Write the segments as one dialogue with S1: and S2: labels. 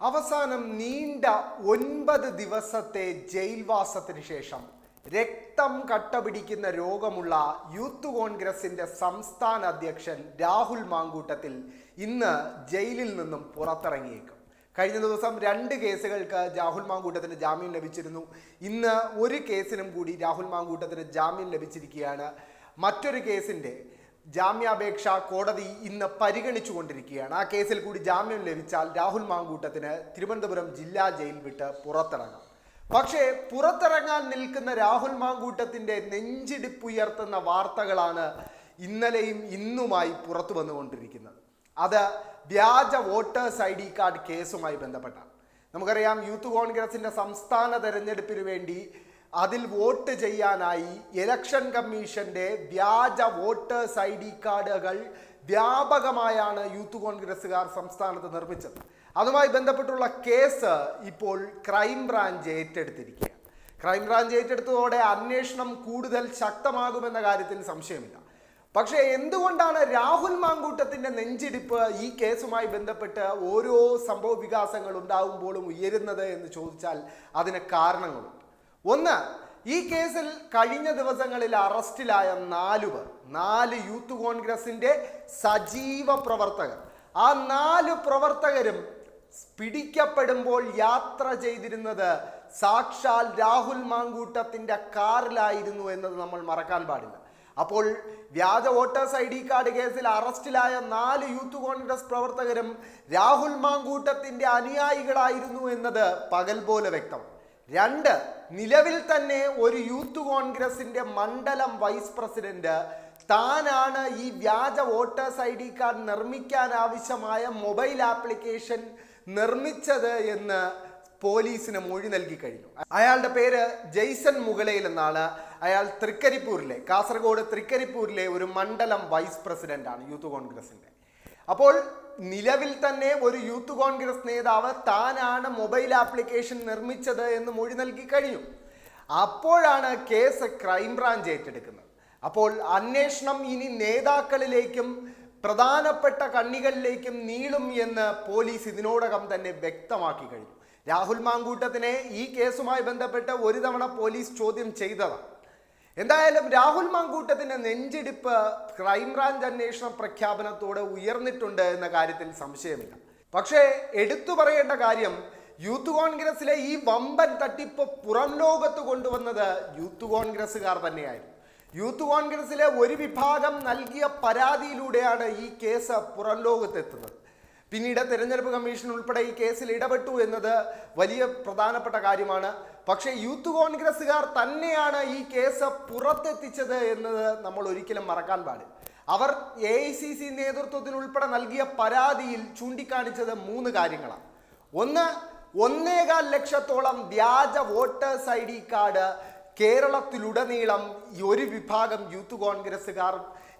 S1: അവസാനം നീണ്ട ഒൻപത് ദിവസത്തെ ജയിൽവാസത്തിന് ശേഷം രക്തം കട്ടപിടിക്കുന്ന രോഗമുള്ള യൂത്ത് കോൺഗ്രസിന്റെ സംസ്ഥാന അധ്യക്ഷൻ രാഹുൽ മാങ്കൂട്ടത്തിൽ ഇന്ന് ജയിലിൽ നിന്നും പുറത്തിറങ്ങിയേക്കും. കഴിഞ്ഞ ദിവസം രണ്ട് കേസുകൾക്ക് രാഹുൽ മാങ്കൂട്ടത്തിന് ജാമ്യം ലഭിച്ചിരുന്നു. ഇന്ന് ഒരു കേസിനും കൂടി രാഹുൽ മാങ്കൂട്ടത്തിന് ജാമ്യം ലഭിച്ചിരിക്കുകയാണ്. മറ്റൊരു കേസിന്റെ ജാമ്യാപേക്ഷ കോടതി ഇന്ന് പരിഗണിച്ചു കൊണ്ടിരിക്കുകയാണ്. ആ കേസിൽ കൂടി ജാമ്യം ലഭിച്ചാൽ രാഹുൽ മാങ്കൂട്ടത്തിന് തിരുവനന്തപുരം ജില്ലാ ജയിൽ വിട്ട് പുറത്തിറങ്ങാം. പക്ഷേ പുറത്തിറങ്ങാൻ നിൽക്കുന്ന രാഹുൽ മാങ്കൂട്ടത്തിന്റെ നെഞ്ചിടിപ്പുയർത്തുന്ന വാർത്തകളാണ് ഇന്നലെയും ഇന്നുമായി പുറത്തു വന്നുകൊണ്ടിരിക്കുന്നത്. അത് വ്യാജ വോട്ടേഴ്സ് ഐ ഡി കാർഡ് കേസുമായി ബന്ധപ്പെട്ടാണ്. നമുക്കറിയാം യൂത്ത് കോൺഗ്രസിന്റെ സംസ്ഥാന തെരഞ്ഞെടുപ്പിന് വേണ്ടി അതിൽ വോട്ട് ചെയ്യാനായി ഇലക്ഷൻ കമ്മീഷന്റെ വ്യാജ വോട്ടേഴ്സ് ഐ ഡി കാർഡുകൾ വ്യാപകമായാണ് യൂത്ത് കോൺഗ്രസ്സുകാർ സംസ്ഥാനത്ത് നിർമ്മിച്ചത്. അതുമായി ബന്ധപ്പെട്ടുള്ള കേസ് ഇപ്പോൾ ക്രൈംബ്രാഞ്ച് ഏറ്റെടുത്തിരിക്കുകയാണ്. ക്രൈംബ്രാഞ്ച് ഏറ്റെടുത്തതോടെ അന്വേഷണം കൂടുതൽ ശക്തമാകുമെന്ന കാര്യത്തിൽ സംശയമില്ല. പക്ഷേ എന്തുകൊണ്ടാണ് രാഹുൽ മാങ്കൂട്ടത്തിന്റെ നെഞ്ചിടിപ്പ് ഈ കേസുമായി ബന്ധപ്പെട്ട് ഓരോ സംഭവ വികാസങ്ങൾ ഉണ്ടാകുമ്പോഴും ഉയരുന്നത് എന്ന് ചോദിച്ചാൽ അതിന് കാരണങ്ങളുണ്ട്. ഒന്ന് ഈ കേസിൽ കഴിഞ്ഞ ദിവസങ്ങളിൽ അറസ്റ്റിലായ നാലു പേർ നാല് യൂത്ത് കോൺഗ്രസിന്റെ സജീവ പ്രവർത്തകർ. ആ നാല് പ്രവർത്തകരും പിടിക്കപ്പെടുമ്പോൾ യാത്ര ചെയ്തിരുന്നത് സാക്ഷാൽ രാഹുൽ മാങ്കൂട്ടത്തിന്റെ കാറിലായിരുന്നു എന്നത് നമ്മൾ മറക്കാൻ പാടില്ല. അപ്പോൾ വ്യാജ വോട്ടേഴ്സ് ഐ ഡി കാർഡ് കേസിൽ അറസ്റ്റിലായ നാല് യൂത്ത് കോൺഗ്രസ് പ്രവർത്തകരും രാഹുൽ മാങ്കൂട്ടത്തിന്റെ അനുയായികളായിരുന്നു എന്നത് പകൽ പോലെ വ്യക്തം രണ്ട് നിലവിൽ തന്നെ ഒരു യൂത്ത് കോൺഗ്രസിന്റെ മണ്ഡലം വൈസ് പ്രസിഡന്റ് താനാണ് ഈ വ്യാജ വോട്ടേഴ്സ് ഐ ഡി കാർഡ് നിർമ്മിക്കാൻ ആവശ്യമായ മൊബൈൽ ആപ്ലിക്കേഷൻ നിർമ്മിച്ചത് എന്ന് പോലീസിന് മൊഴി നൽകി കഴിഞ്ഞു. അയാളുടെ പേര് ജെയ്സൺ മുകളയിൽ എന്നാണ് അയാൾ തൃക്കരിപ്പൂരിലെ കാസർഗോഡ് തൃക്കരിപ്പൂരിലെ ഒരു മണ്ഡലം വൈസ് പ്രസിഡന്റാണ് യൂത്ത് കോൺഗ്രസിന്റെ. അപ്പോൾ നിലവിൽ തന്നെ ഒരു യൂത്ത് കോൺഗ്രസ് നേതാവ് താനാണ് മൊബൈൽ ആപ്ലിക്കേഷൻ നിർമ്മിച്ചത് എന്ന് മൊഴി നൽകി കഴിഞ്ഞു. അപ്പോഴാണ് കേസ് ക്രൈംബ്രാഞ്ച് ഏറ്റെടുക്കുന്നത്. അപ്പോൾ അന്വേഷണം ഇനി നേതാക്കളിലേക്കും പ്രധാനപ്പെട്ട കണ്ണികളിലേക്കും നീളും എന്ന് പോലീസ് ഇതിനോടകം തന്നെ വ്യക്തമാക്കി കഴിഞ്ഞു. രാഹുൽ മാങ്കൂട്ടത്തിനെ ഈ കേസുമായി ബന്ധപ്പെട്ട് ഒരു തവണ പോലീസ് ചോദ്യം ചെയ്തതാണ്. എന്തായാലും രാഹുൽ മാങ്കൂട്ടത്തിന്റെ നെഞ്ചിടിപ്പ് ക്രൈംബ്രാഞ്ച് അന്വേഷണ പ്രഖ്യാപനത്തോടെ ഉയർന്നിട്ടുണ്ട് എന്ന കാര്യത്തിൽ സംശയമില്ല. പക്ഷേ എടുത്തു പറയേണ്ട കാര്യം യൂത്ത് കോൺഗ്രസിലെ ഈ വമ്പൻ തട്ടിപ്പ് പുറം ലോകത്ത് കൊണ്ടുവന്നത് യൂത്ത് കോൺഗ്രസ്സുകാർ തന്നെയായിരുന്നു. യൂത്ത് കോൺഗ്രസിലെ ഒരു വിഭാഗം നൽകിയ പരാതിയിലൂടെയാണ് ഈ കേസ് പുറം ലോകത്തെത്തുന്നത്. പിന്നീട് തെരഞ്ഞെടുപ്പ് കമ്മീഷൻ ഉൾപ്പെടെ ഈ കേസിൽ ഇടപെട്ടു എന്നത് വലിയ പ്രധാനപ്പെട്ട കാര്യമാണ്. പക്ഷേ യൂത്ത് കോൺഗ്രസ്സുകാർ തന്നെയാണ് ഈ കേസ് പുറത്തെത്തിച്ചത് എന്നത് നമ്മൾ ഒരിക്കലും മറക്കാൻ പാടില്ല. അവർ എ ഐ സി സി നേതൃത്വത്തിനുൾപ്പെടെ നൽകിയ പരാതിയിൽ ചൂണ്ടിക്കാണിച്ചത് മൂന്ന് കാര്യങ്ങളാണ്. ഒന്ന് ഒന്നേകാൽ ലക്ഷത്തോളം വ്യാജ വോട്ടേഴ്സ് ഐ ഡി കാർഡ് കേരളത്തിലുടനീളം ഒരു വിഭാഗം യൂത്ത് കോൺഗ്രസ്സുകാർ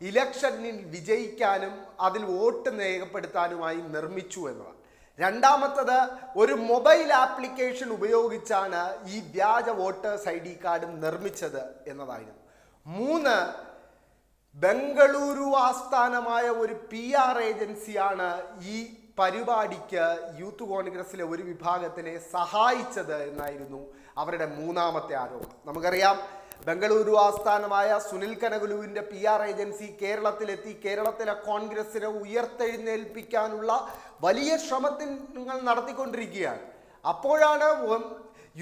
S1: ഇലക്ഷനിൽ വിജയിക്കാനും അതിൽ വോട്ട് രേഖപ്പെടുത്താനുമായി നിർമ്മിച്ചു എന്നതാണ്. രണ്ടാമത്തത് ഒരു മൊബൈൽ ആപ്ലിക്കേഷൻ ഉപയോഗിച്ചാണ് ഈ വ്യാജ വോട്ടേഴ്സ് ഐ ഡി കാർഡ് നിർമ്മിച്ചത് എന്നതായിരുന്നു. മൂന്ന് ബംഗളൂരു ആസ്ഥാനമായ ഒരു പി ആർ ഏജൻസിയാണ് ഈ പരിപാടിക്ക് യൂത്ത് കോൺഗ്രസിലെ ഒരു വിഭാഗത്തിനെ സഹായിച്ചത് എന്നായിരുന്നു അവരുടെ മൂന്നാമത്തെ ആരോപണം. നമുക്കറിയാം ബംഗളൂരു ആസ്ഥാനമായ സുനിൽ കനകുലുവിന്റെ പി ആർ ഏജൻസി കേരളത്തിലെത്തി. കേരളത്തിലെ കോൺഗ്രസിനെ ഉയർത്തെഴുന്നേൽപ്പിക്കാനുള്ള വലിയ ശ്രമത്തിങ്ങൾ നടത്തിക്കൊണ്ടിരിക്കുകയാണ്. അപ്പോഴാണ്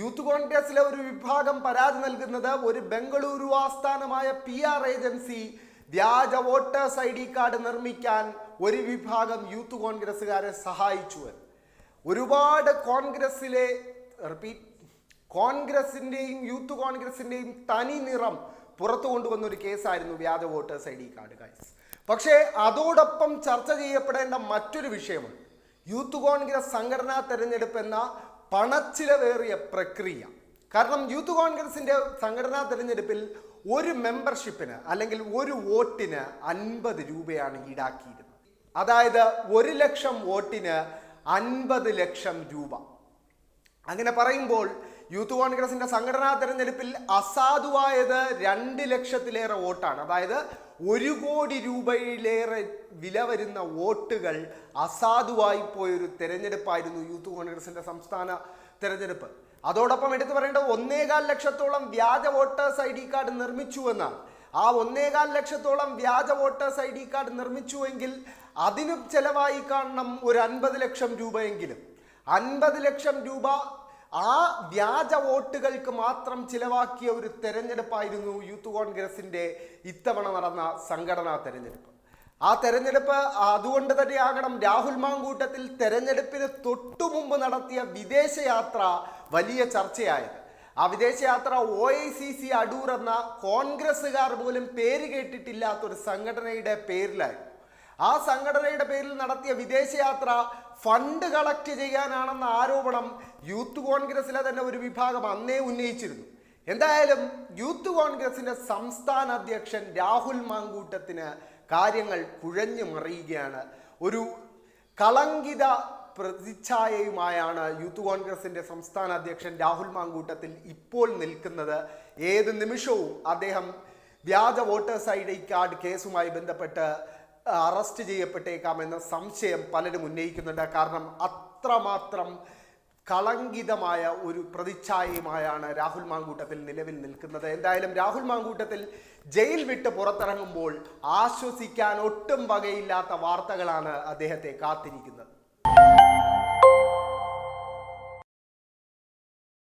S1: യൂത്ത് കോൺഗ്രസിലെ ഒരു വിഭാഗം പരാതി നൽകുന്നത്. ഒരു ബംഗളൂരു ആസ്ഥാനമായ പി ആർ ഏജൻസി വ്യാജ വോട്ടേഴ്സ് ഐ ഡി കാർഡ് നിർമ്മിക്കാൻ ഒരു വിഭാഗം യൂത്ത് കോൺഗ്രസ്സുകാരെ സഹായിച്ചു. ഒരുപാട് കോൺഗ്രസ്സിലെ റിപ്പീറ്റ് കോൺഗ്രസിന്റെയും യൂത്ത് കോൺഗ്രസിന്റെയും തനി നിറം പുറത്തു കൊണ്ടുവന്ന ഒരു കേസായിരുന്നു വ്യാജ voters I D card guys പക്ഷേ അതോടൊപ്പം ചർച്ച ചെയ്യപ്പെടേണ്ട മറ്റൊരു വിഷയമുണ്ട്. യൂത്ത് കോൺഗ്രസ് സംഘടനാ തെരഞ്ഞെടുപ്പ് എന്ന പണച്ചിലവേറിയ പ്രക്രിയ. കാരണം യൂത്ത് കോൺഗ്രസിന്റെ സംഘടനാ തെരഞ്ഞെടുപ്പിൽ ഒരു മെമ്പർഷിപ്പിന് അല്ലെങ്കിൽ ഒരു വോട്ടിന് അൻപത് രൂപയാണ് ഈടാക്കിയിരുന്നത്. അതായത് ഒരു ലക്ഷം വോട്ടിന് അൻപത് ലക്ഷം രൂപ. അങ്ങനെ പറയുമ്പോൾ യൂത്ത് കോൺഗ്രസിന്റെ സംഘടനാ തെരഞ്ഞെടുപ്പിൽ അസാധുവായത് രണ്ട് ലക്ഷത്തിലേറെ വോട്ടാണ്. അതായത് ഒരു കോടി രൂപയിലേറെ വില വരുന്ന വോട്ടുകൾ അസാധുവായി പോയൊരു തെരഞ്ഞെടുപ്പായിരുന്നു യൂത്ത് കോൺഗ്രസിന്റെ സംസ്ഥാന തെരഞ്ഞെടുപ്പ്. അതോടൊപ്പം എടുത്തു പറയേണ്ടത് ഒന്നേകാൽ ലക്ഷത്തോളം വ്യാജ വോട്ടേഴ്സ് ഐ ഡി കാർഡ് നിർമ്മിച്ചുവെന്നാണ് ആ ഒന്നേകാൽ ലക്ഷത്തോളം വ്യാജ വോട്ടേഴ്സ് ഐ ഡി കാർഡ് നിർമ്മിച്ചുവെങ്കിൽ അതിന് ചെലവായി കാണണം ഒരു അൻപത് ലക്ഷം രൂപയെങ്കിലും. അൻപത് ലക്ഷം രൂപ ആ വ്യാജ വോട്ടുകൾക്ക് മാത്രം ചിലവാക്കിയ ഒരു തെരഞ്ഞെടുപ്പായിരുന്നു യൂത്ത് കോൺഗ്രസിന്റെ ഇത്തവണ നടന്ന സംഘടനാ തെരഞ്ഞെടുപ്പ്. ആ തെരഞ്ഞെടുപ്പ് അതുകൊണ്ട് തന്നെയാകണം രാഹുൽ മാങ്കൂട്ടത്തിൽ തെരഞ്ഞെടുപ്പിന് തൊട്ടു നടത്തിയ വിദേശയാത്ര വലിയ ചർച്ചയായത്. ആ വിദേശയാത്ര O I C C Adoor എന്ന കോൺഗ്രസ്സുകാർ പോലും പേര് കേട്ടിട്ടില്ലാത്ത ഒരു സംഘടനയുടെ പേരിലായിരുന്നു. ആ സംഘടനയുടെ പേരിൽ നടത്തിയ വിദേശയാത്ര ഫണ്ട് കളക്ട് ചെയ്യാനാണെന്ന ആരോപണം യൂത്ത് കോൺഗ്രസിലെ തന്നെ ഒരു വിഭാഗം അന്നേ ഉന്നയിച്ചിരുന്നു. എന്തായാലും യൂത്ത് കോൺഗ്രസിന്റെ സംസ്ഥാന അധ്യക്ഷൻ രാഹുൽ മാങ്കൂട്ടത്തിന് കാര്യങ്ങൾ കുഴഞ്ഞു മറിയുകയാണ്. ഒരു കളങ്കിത പ്രതിച്ഛായയുമായാണ് യൂത്ത് കോൺഗ്രസിന്റെ സംസ്ഥാന അധ്യക്ഷൻ രാഹുൽ മാങ്കൂട്ടത്തിൽ ഇപ്പോൾ നിൽക്കുന്നത്. ഏത് നിമിഷവും അദ്ദേഹം വ്യാജ വോട്ടേഴ്സ് ഐ ഡി കാർഡ് കേസുമായി ബന്ധപ്പെട്ട് അറസ്റ്റ് ചെയ്യപ്പെട്ടേക്കാം എന്ന സംശയം പലരും ഉന്നയിക്കുന്നുണ്ട്. കാരണം അത്രമാത്രം കളങ്കിതമായ ഒരു പ്രതിച്ഛായയുമായാണ് രാഹുൽ മാങ്കൂട്ടത്തിൽ നിലവിൽ നിൽക്കുന്നത്. എന്തായാലും രാഹുൽ മാങ്കൂട്ടത്തിൽ ജയിൽ വിട്ട് പുറത്തിറങ്ങുമ്പോൾ ആശ്വസിക്കാൻ ഒട്ടും വകയില്ലാത്ത വാർത്തകളാണ് അദ്ദേഹത്തെ കാത്തിരിക്കുന്നത്.